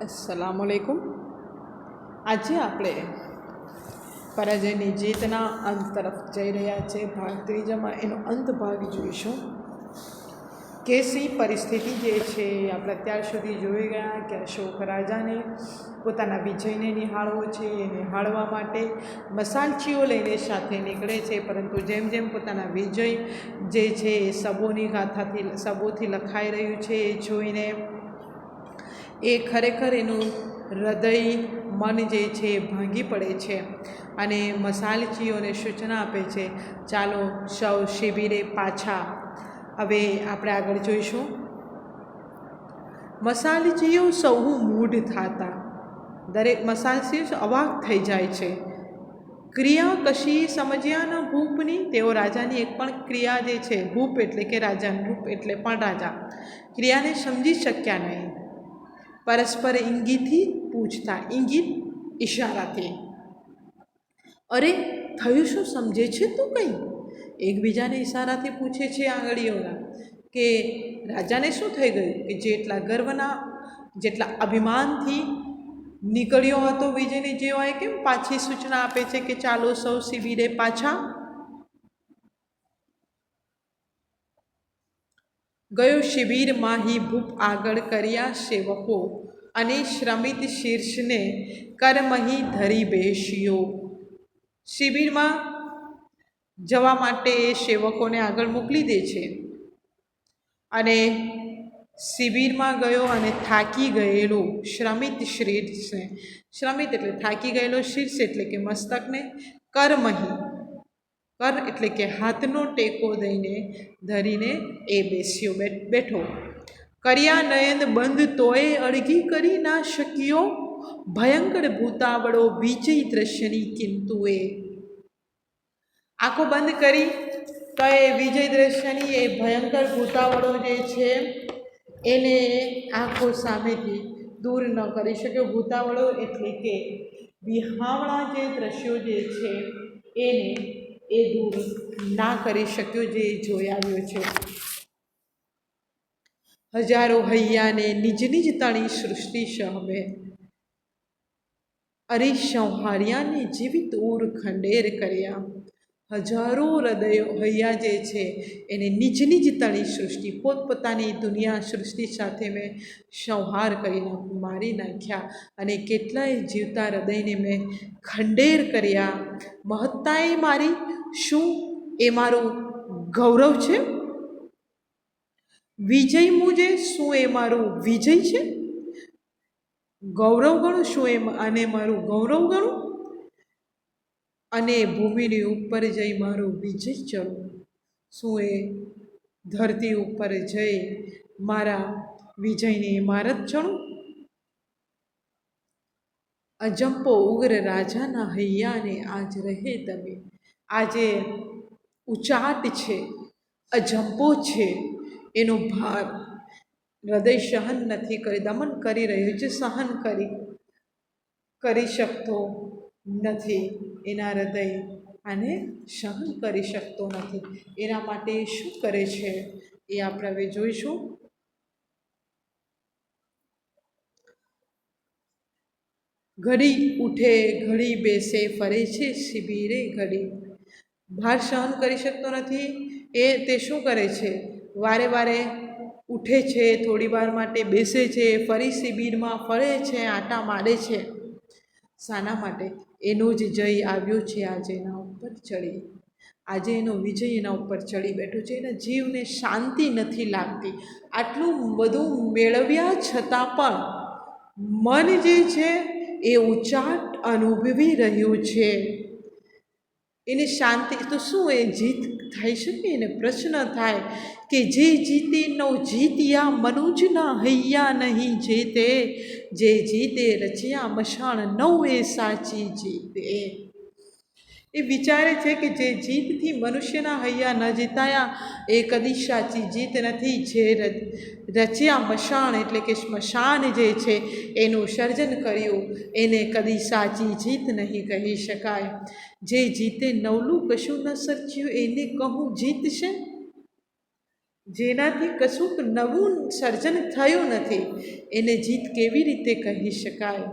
અસલામ આલેકુમ આજે આપણે પરાજયની જીતના અંત તરફ જઈ રહ્યા છે. ભાગ ત્રીજામાં એનો અંત ભાગ જોઈશું. કેસી પરિસ્થિતિ જે છે, આપણે અત્યાર સુધી જોઈ ગયા કે અશોક રાજાને પોતાના વિજયને નિહાળવો છે, એ નિહાળવા માટે મસાલચીઓ લઈને સાથે નીકળે છે, પરંતુ જેમ જેમ પોતાના વિજય જે છે એ સબોની ગાથાથી, સબોથી લખાઈ રહ્યું છે, એ જોઈને એ ખરેખર એનું હૃદય મન જે છે એ ભાંગી પડે છે અને મસાલચીઓને સૂચના આપે છે, ચાલો સૌ શિબિરે પાછા. હવે આપણે આગળ જોઈશું. મસાલચીઓ સૌ મૂઢ થતા. દરેક મસાલચીઓ અવાક થઈ જાય છે. ક્રિયા કશી સમજ્યા ન ભૂપની? તેઓ રાજાની એક પણ ક્રિયા જે છે, ભૂપ એટલે કે રાજા ભૂપ એટલે પણ રાજા. ક્રિયાને સમજી શક્યા નહીં. પરસ્પર ઇંગીથી પૂછતા ઇંગિત ઈશારાથી. અરે, થયું શું? સમજે છે તું કંઈ? એકબીજાને ઈશારાથી પૂછે છે આંગળીઓના કે રાજાને શું થઈ ગયું? કે જેટલા ગર્વના, જેટલા અભિમાનથી નીકળ્યો હતો વિજયને જેવાય કેમ પાછી સૂચના આપે છે કે ચાલો સૌ શિબિરે પાછા ગયો શિબિરમાં હિ ભૂપ આગળ કર્યા સેવકો અને શ્રમિત શીર્ષને કરમહી ધરી બેસ્યો. શિબિરમાં જવા માટે એ સેવકોને આગળ મોકલી દે છે. અને શિબિરમાં ગયો અને થાકી ગયેલો શ્રમિત શીર્ષને, શ્રમિત એટલે થાકી ગયેલો શીર્ષ એટલે કે મસ્તકને કરમહી કર એટલે કે હાથનો ટેકો દઈને, ધરીને એ બેસ્યો બેઠો. કર્યા નયન બંધ તોય અળગી કરી ના શક્યો? ભયંકર ભૂતાવળો વિજય દ્રશ્યની કિંતુએ. આંખો બંધ કરી, તો એ વિજય દ્રશ્યની એ ભયંકર ભૂતાવળો જે છે, એને આંખો સામેથી દૂર ન કરી શક્યો. ભૂતાવળો એટલે કે વિહાવણા જે દ્રશ્યો જે છે, એને એ દૂર ના કરી શક્યો જે જોઈ આવ્યો છે. હજારો હૈયાને નિજની જ તણી સૃષ્ટિ સહમે અરે સંહાર્યાને જીવિત ઉર ખંડેર કર્યા. હજારો હૃદયો હૈયા જે છે, એને નિજની જ તણી સૃષ્ટિ, પોતપોતાની દુનિયા સૃષ્ટિ સાથે મેં સંહાર કરી મારી નાખ્યા અને કેટલાય જીવતા હૃદયને મેં ખંડેર કર્યા. મહત્તાએ મારી શું એ મારું ગૌરવ છે? વિજય મુજે શું એ મારું વિજય છે? ગૌરવ ગણું શું એ આને મારું ગૌરવ ગણું? અને ભૂમિની ઉપર જઈ મારું વિજય ચડું. શું એ ધરતી ઉપર જઈ મારા વિજયની ઇમારત ચણું અજંપો ઉગ્ર રાજાના હૈયાને આજ રહે તમે. આજે ઉચાટ છે, અજંપો છે, એનો ભાર હૃદય સહન નથી કરી, દમન કરી રહ્યું છે, સહન કરી કરી શકતો નથી એના હૃદય આને સહન કરી શકતો નથી. એના માટે શું કરે છે એ આપણે હવે જોઈશું. ઘડી ઉઠે, ઘડી બેસે, ફરે છે, શિબિરે ઘડી. ભાર સહન કરી શકતો નથી. એ તે શું કરે છે? વારે વારે ઉઠે છે, થોડી વાર માટે બેસે છે ફરી શિબિરમાં ફરે છે, આટા મારે છે. શાના માટે એનો જ જય આવ્યો છે. આજે એના ઉપર ચડી. આજે એનો વિજય એના ઉપર ચડી બેઠો છે. એના જીવને શાંતિ નથી લાગતી. આટલું બધું મેળવ્યા છતાં પણ મન જે છે એ ઉચાટ અનુભવી રહ્યું છે. એને શાંતિ, તો શું એ જીત થઈ શકે? એને પ્રશ્ન થાય કે જે જીતે નો જીત્યા મનુજના હૈયા નહીં જીતે. જે જીતે રચ્યા મશાણ નવ એ સાચી જીતે. એ વિચારે છે કે જે જીતથી મનુષ્યના હૈયા ન જીતાયા, એ કદી સાચી જીત નથી. જે રચ્યા મશાણ એટલે કે સ્મશાન જે છે, એનું સર્જન કર્યું, એને કદી સાચી જીત નહીં કહી શકાય. જે જીતે નવલું કશું ન સર્જ્યું, એને કહું જીત છે? જેનાથી કશુંક નવું સર્જન થયું નથી, એને જીત કેવી રીતે કહી શકાય?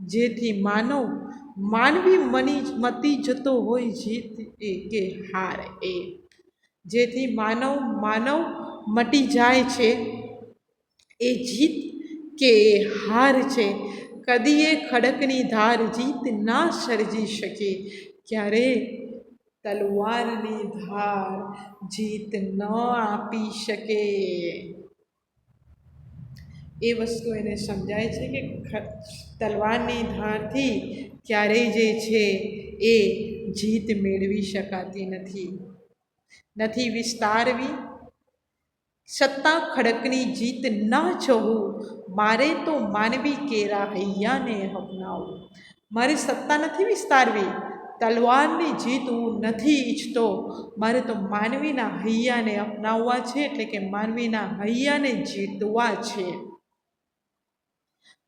જેથી માનવ માનવી મની મતી જતો હોય જીત એ કે હાર એ. જેથી માનવ માનવ મટી જાય છે. એ જીત કે હાર છે. કદી એ ખડકની ધાર જીત ના સર્જી શકે. ક્યારે? તલવારની ધાર જીત ન આપી શકે. એ વસ્તુ એને સમજાય છે કે તલવારની ધારથી ક્યારેય જે છે એ જીત મેળવી શકાતી નથી. નથી વિસ્તારવી. સત્તા ખડકની જીત ના જવું. મારે તો માનવી કેરા હૈયાને અપનાવું. મારે સત્તા નથી વિસ્તારવી. તલવારની જીત હું નથી ઈચ્છતો. મારે તો માનવીના હૈયાને અપનાવવા છે, એટલે કે માનવીના હૈયાને જીતવા છે.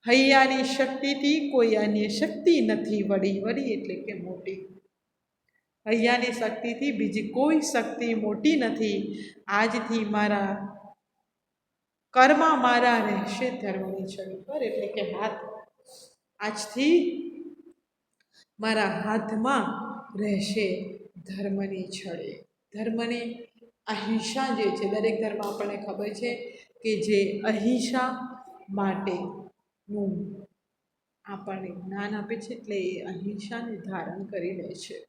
હૈયાની શક્તિથી કોઈ અન્ય શક્તિ નથી વળી વળી એટલે કે મોટી. હૈયાની શક્તિથી બીજી કોઈ શક્તિ મોટી નથી. આજથી મારા કર્મ મારા રહેશે ધર્મની છડી પર એટલે કે હાથ. આજથી મારા હાથમાં રહેશે ધર્મની છળે ધર્મની અહિંસા જે છે, દરેક ધર્મ આપણને ખબર છે કે જે અહિંસા માટેનું આપણને જ્ઞાન આપે છે એટલે એ અહિંસાને ધારણ કરી લે છે.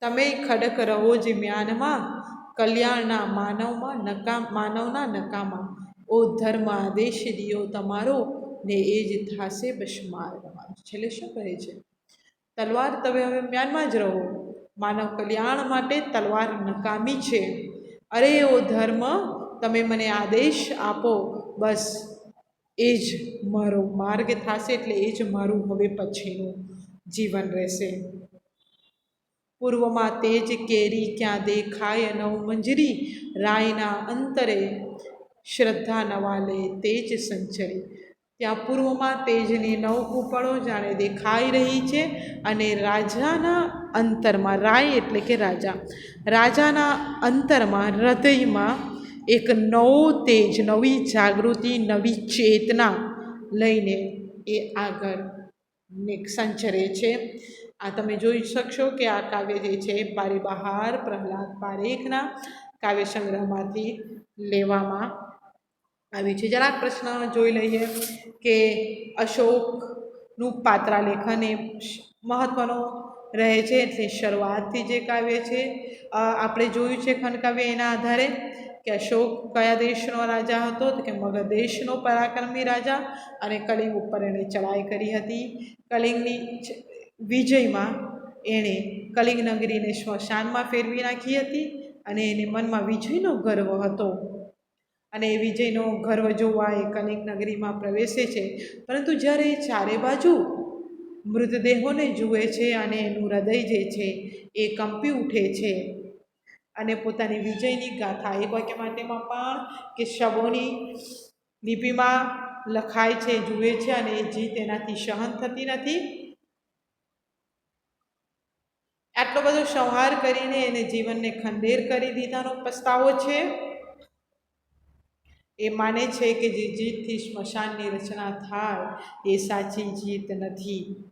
તમે ખડક રહો જ મ્યાનમાં, કલ્યાણના માનવમાં નકામ, માનવના નકામા. ઓ ધર્મ આદેશ દિયો તમારો, ને એ જ થાશે બસ માર તમારો. છેલ્લે શું કહે છે? તલવાર તમે હવે મ્યાનમાં જ રહો. માનવ કલ્યાણ માટે તલવાર નકામી છે. અરે ઓ ધર્મ, તમે મને આદેશ આપો. બસ એ જ મારો માર્ગ થશે એટલે એ જ મારું હવે પછીનું જીવન રહેશે. પૂર્વમાં તેજ કેરી ક્યાં દેખાય નવ મંજરી રાયના અંતરે શ્રદ્ધા નવાલે તેજ સંચરી. ત્યાં પૂર્વમાં તેજની નવ કૂપળો જાણે દેખાઈ રહી છે અને રાજાના અંતરમાં રાય એટલે કે રાજા. રાજાના અંતરમાં હૃદયમાં એક નવો તેજ, નવી જાગૃતિ, નવી ચેતના લઈને એ આગળ સંચરે છે. આ તમે જોઈ શકશો કે આ કાવ્ય જે છે, બારી બહાર, પ્રહલાદ પારેખના કાવ્ય સંગ્રહમાંથી લેવામાં આવ્યું છે. જરાક પ્રશ્ન જોઈ લઈએ કે અશોકનું પાત્રાલેખન એ મહત્ત્વનો રહે છે, એટલે શરૂઆતથી જે કાવ્ય છે આપણે જોયું છે ખંડકાવ્ય એના આધારે. કે અશોક કયા દેશનો રાજા હતો તો કે મગધ દેશનો પરાક્રમી રાજા અને કલિંગ ઉપર એણે ચડાઈ કરી હતી. કલિંગની વિજયમાં એણે કલિંગ નગરીને સ્મશાનમાં ફેરવી નાખી હતી અને એને મનમાં વિજયનો ગર્વ હતો. અને એ વિજયનો ગર્વ જોવા એ કલિંગ નગરીમાં પ્રવેશે છે. પરંતુ જ્યારે એ ચારે બાજુ મૃતદેહોને જુએ છે અને એનું હૃદય જે છે એ કંપી ઉઠે છે. અને પોતાની વિજયની ગાથા. એક વાક્ય માટેમાં પણ કે શબોની લિપિમાં લખાય છે, જુએ છે અને એ જીત એનાથી સહન થતી નથી. આટલો બધો સંહાર કરીને એને જીવનને ખંડેર કરી દીધાનો પસ્તાવો છે. એ માને છે કે જે જીતથી સ્મશાનની રચના થાય, એ સાચી જીત નથી.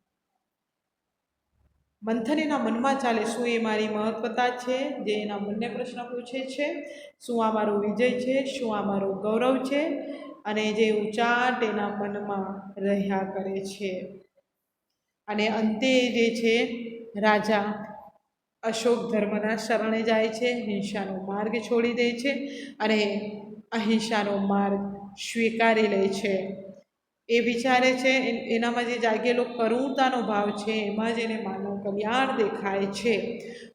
મંથન એના મનમાં ચાલે, શું એ મારી મહત્વતા છે? જે એના મનને પ્રશ્ન પૂછે છે. શું આ મારો વિજય છે? શું આ મારો ગૌરવ છે? અને જે ઉચાટ એના મનમાં રહ્યા કરે છે. અને અંતે જે છે, રાજા અશોક ધર્મના શરણે જાય છે, હિંસાનો માર્ગ છોડી દે છે અને અહિંસાનો માર્ગ સ્વીકારી લે છે. એ વિચારે છે, એન- એનામાં જે જાગેલો કરુણતાનો ભાવ છે, એમાં જ એને માનવ કલ્યાણ દેખાય છે.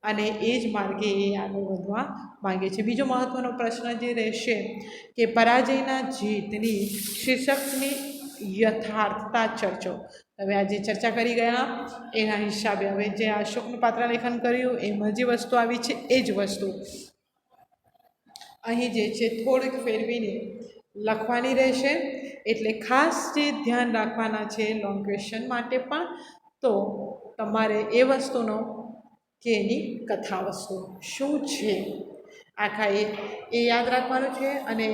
અને એ જ માર્ગે એ આગળ વધવા માગે છે. બીજો મહત્ત્વનો પ્રશ્ન જે રહેશે કે પરાજયના જીતની શીર્ષકની યથાર્થતા ચર્ચો. હવે આજે ચર્ચા કરી ગયા, એના હિસાબે હવે જે અશોકનું પાત્ર લેખન કર્યું, એમાં જે વસ્તુ આવી છે, એ જ વસ્તુ. અહીં જે છે, થોડીક ફેરવીને લખવાની રહેશે. એટલે ખાસ જે ધ્યાન રાખવાના છે લોંગ ક્વેશ્ચન માટે પણ, તો તમારે એ વસ્તુનો કે એની કથા વસ્તુ શું છે? આખા એ એ યાદ રાખવાનું છે અને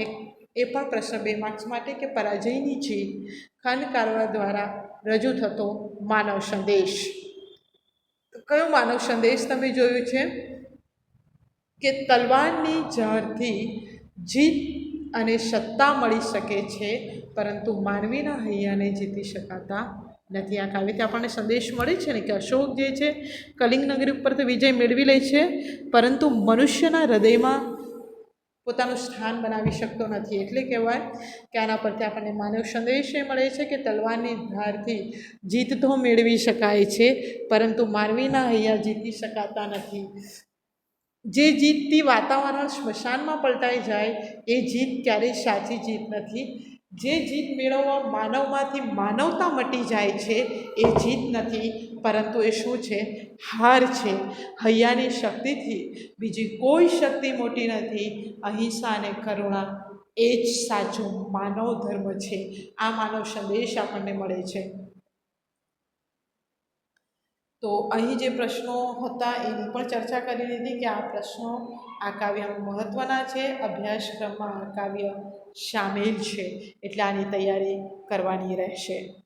એ પણ પ્રશ્ન બે માર્ક્સ માટે કે પરાજયની જીત ખંડ કારવા દ્વારા રજૂ થતો માનવ સંદેશ. કયો માનવ સંદેશ તમે જોયું છે? કે તલવારની ઝાડથી જીત અને સત્તા મળી શકે છે, પરંતુ માનવીના હૈયાને જીતી શકાતા નથી આ કાવ્યથી આપણને સંદેશ મળે છે ને કે અશોક જે છે, કલિંગ નગરી ઉપર તો વિજય મેળવી લે છે, પરંતુ મનુષ્યના હૃદયમાં પોતાનું સ્થાન બનાવી શકતો નથી. એટલે કહેવાય કે આના પરથી આપણને માનવ સંદેશ એ મળે છે કે તલવારની ધારથી જીત તો મેળવી શકાય છે, પરંતુ માનવીના હૈયા જીતી શકાતા નથી. જે જીતથી વાતાવરણ સ્મશાનમાં પલટાઈ જાય, એ જીત ક્યારેય સાચી જીત નથી. જે જીત મેળવવા માનવમાંથી માનવતા મટી જાય છે, એ જીત નથી, પરંતુ એ શું છે? હાર છે. હૈયાની શક્તિથી બીજી કોઈ શક્તિ મોટી નથી. અહિંસા અને કરુણા એ જ સાચો માનવ ધર્મ છે. આ માનવ સંદેશ આપણને મળે છે. તો અહીં જે પ્રશ્નો હતા એની પણ ચર્ચા કરી લીધી કે આ પ્રશ્નો આ કાવ્યમાં મહત્ત્વના છે, અભ્યાસક્રમમાં આ કાવ્ય સામેલ છે, એટલે આની તૈયારી કરવાની રહેશે.